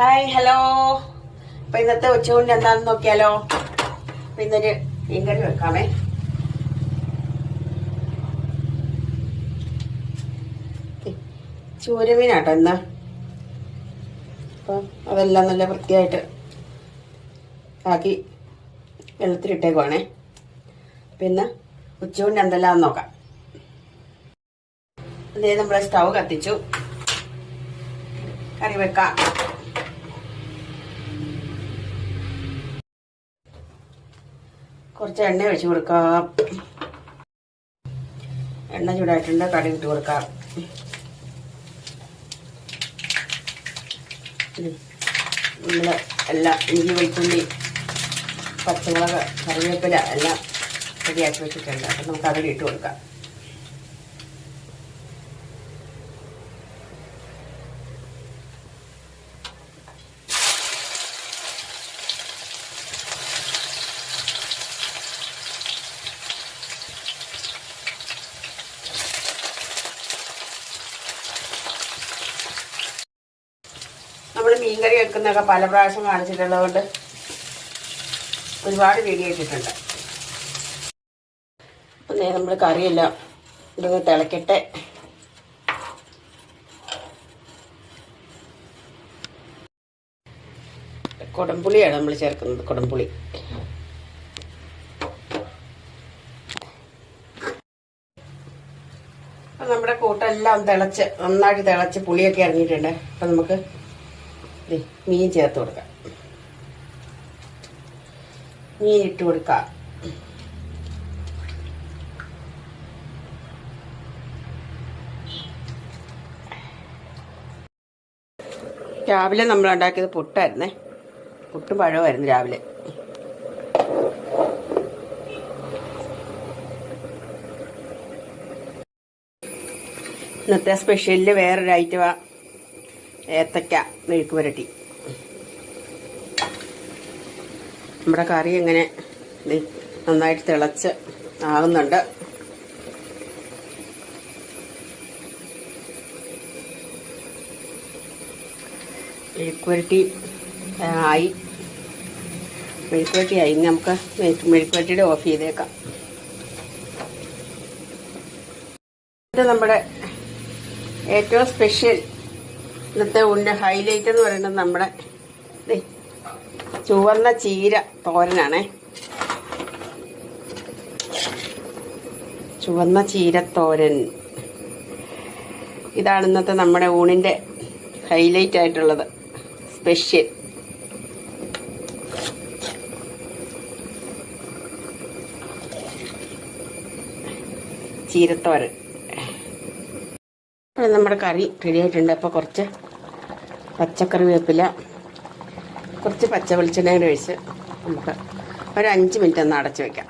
Hi hello അപ്പൊ ഇന്നത്തെ ഉച്ചകൊണ്ട് എന്താന്ന് നോക്കിയാലോ? അപ്പൊ ഇന്നൊരു മീൻകറി വെക്കാമേ. ചൂരമീനാട്ടോ എന്താ അപ്പൊ അതെല്ലാം നല്ല വൃത്തിയായിട്ട് ആക്കി വെള്ളത്തിലിട്ടേക്കുവാണേ. പിന്നെ ഉച്ചകൊണ്ട് എന്തെല്ലാം നോക്കാം. അതേ നമ്മളെ സ്റ്റൗ കത്തിച്ചു. കറി വെക്കാം. കുറച്ച് എണ്ണ ഒഴിച്ചു കൊടുക്കാം. എണ്ണ ചൂടായിട്ടുണ്ട് കടി ഇട്ട് കൊടുക്കാം. നമ്മൾ എല്ലാം ഇഞ്ചി വെളുത്തുള്ളി പച്ചമുളക് കറിവേപ്പില എല്ലാം റെഡിയാക്കി വെച്ചിട്ടുണ്ട്. അപ്പം നമുക്ക് അതിൽ ഇട്ട് കൊടുക്കാം. മീൻകറി വെക്കുന്നൊക്കെ പല പ്രാവശ്യം കാണിച്ചിട്ടുള്ളതുകൊണ്ട് ഒരുപാട് വീഡിയോ ഇട്ടിട്ടുണ്ട്. അപ്പം നേരെ നമ്മൾ കറിയെല്ലാം ഇതൊന്ന് തിളക്കട്ടെ. കുടംപുളിയാണ് നമ്മൾ ചേർക്കുന്നത് കുടംപുളി. നമ്മുടെ കൂട്ടെല്ലാം തിളച്ച് നന്നായിട്ട് തിളച്ച് പുളിയൊക്കെ ഇറങ്ങിയിട്ടുണ്ട്. അപ്പം നമുക്ക് മീൻ ചേർത്ത് കൊടുക്കാം. മീൻ ഇട്ട് കൊടുക്കാം. രാവിലെ നമ്മൾ ഉണ്ടാക്കിയത് പുട്ടായിരുന്നേ. പുട്ടും പഴമായിരുന്നു രാവിലെ. ഇന്നത്തെ സ്പെഷ്യലിൽ വേറൊരു ഐറ്റമാ ഏത്തക്ക മെഴുക്ക് പുരട്ടി. നമ്മുടെ കറി എങ്ങനെ നന്നായിട്ട് തിളച്ച് ആകുന്നുണ്ട് മെഴുക്കുവരട്ടി ആയി. മെഴുക്കുവരട്ടി ആയി. നമുക്ക് മെഴുക്കുവരട്ടിയുടെ ഓഫ് ചെയ്തേക്കാം. നമ്മുടെ ഏറ്റവും സ്പെഷ്യൽ ഇന്നത്തെ ഊണിന്റെ ഹൈലൈറ്റ് എന്ന് പറയുന്നത് നമ്മുടെ ചുവന്ന ചീര തോരനാണേ. ചുവന്ന ചീരത്തോരൻ ഇതാണ് ഇന്നത്തെ നമ്മുടെ ഊണിന്റെ ഹൈലൈറ്റ് ആയിട്ടുള്ളത്. സ്പെഷ്യൽ ചീരത്തോരൻ. അപ്പോൾ നമ്മുടെ കറി റെഡി ആയിട്ടുണ്ട്. അപ്പോൾ കുറച്ച് പച്ചക്കറി വേപ്പില കുറച്ച് പച്ച വെളിച്ചെണ്ണ കൂടി ഒഴിച്ച് നമുക്ക് ഒരു അഞ്ച് മിനിറ്റ് ഒന്ന് അടച്ച് വെക്കാം.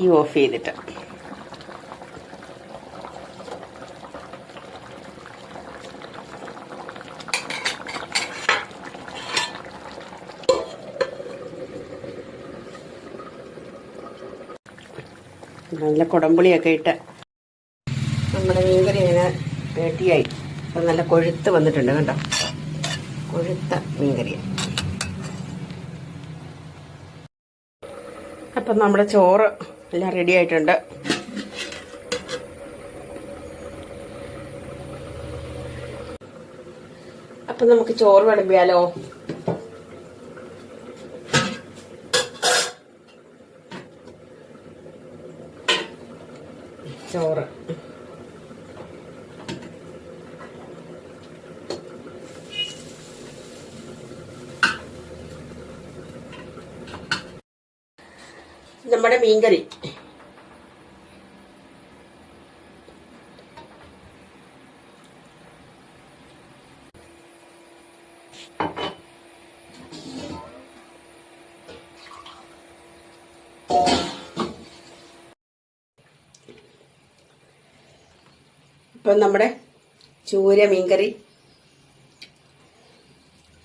ഈ ഓഫ് ചെയ്തിട്ട്. നല്ല കുടംപുളിയൊക്കെ ഇട്ട് നമ്മുടെ മീൻകറി ഇങ്ങനെ പേട്ടിയായി അപ്പം നല്ല കൊഴുത്ത് വന്നിട്ടുണ്ട് കണ്ടോ? കൊഴുത്ത മീൻകറി അപ്പം നമ്മുടെ ചോറ് എല്ലാം റെഡി ആയിട്ടുണ്ട്. അപ്പം നമുക്ക് ചോറ് വിളമ്പിയാലോ ചോറ് നമ്മുടെ മീൻകറി. ഇപ്പം നമ്മുടെ ചൂര മീൻകറി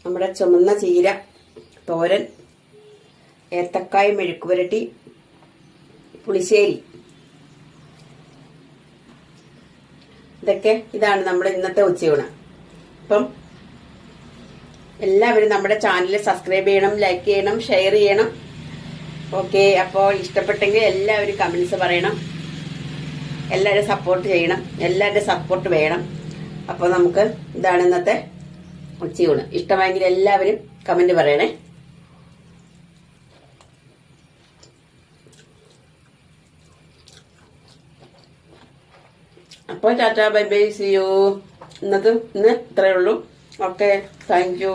നമ്മുടെ ചുമന്ന ചീര തോരൻ ഏത്തക്കായ മെഴുക്ക് പുരട്ടി പുളിശ്ശേരി. ഇതൊക്കെ ഇതാണ് നമ്മുടെ ഇന്നത്തെ ഉച്ചയൂണ്. അപ്പം എല്ലാവരും നമ്മുടെ ചാനൽ സബ്സ്ക്രൈബ് ചെയ്യണം ലൈക്ക് ചെയ്യണം ഷെയർ ചെയ്യണം. ഓക്കെ അപ്പോൾ ഇഷ്ടപ്പെട്ടെങ്കിൽ എല്ലാവരും കമൻസ് പറയണം. എല്ലാവരും സപ്പോർട്ട് ചെയ്യണം. എല്ലാവരുടെയും സപ്പോർട്ട് വേണം. അപ്പോൾ നമുക്ക് ഇതാണ് ഇന്നത്തെ ഉച്ചയൂണ്. ഇഷ്ടമായെങ്കിൽ എല്ലാവരും കമന്റ് പറയണേ. അപ്പോൾ tata bye bye see you ഇന്നത്തെ ഇന്ന് ഇത്രയേ ഉള്ളൂ. Okay thank you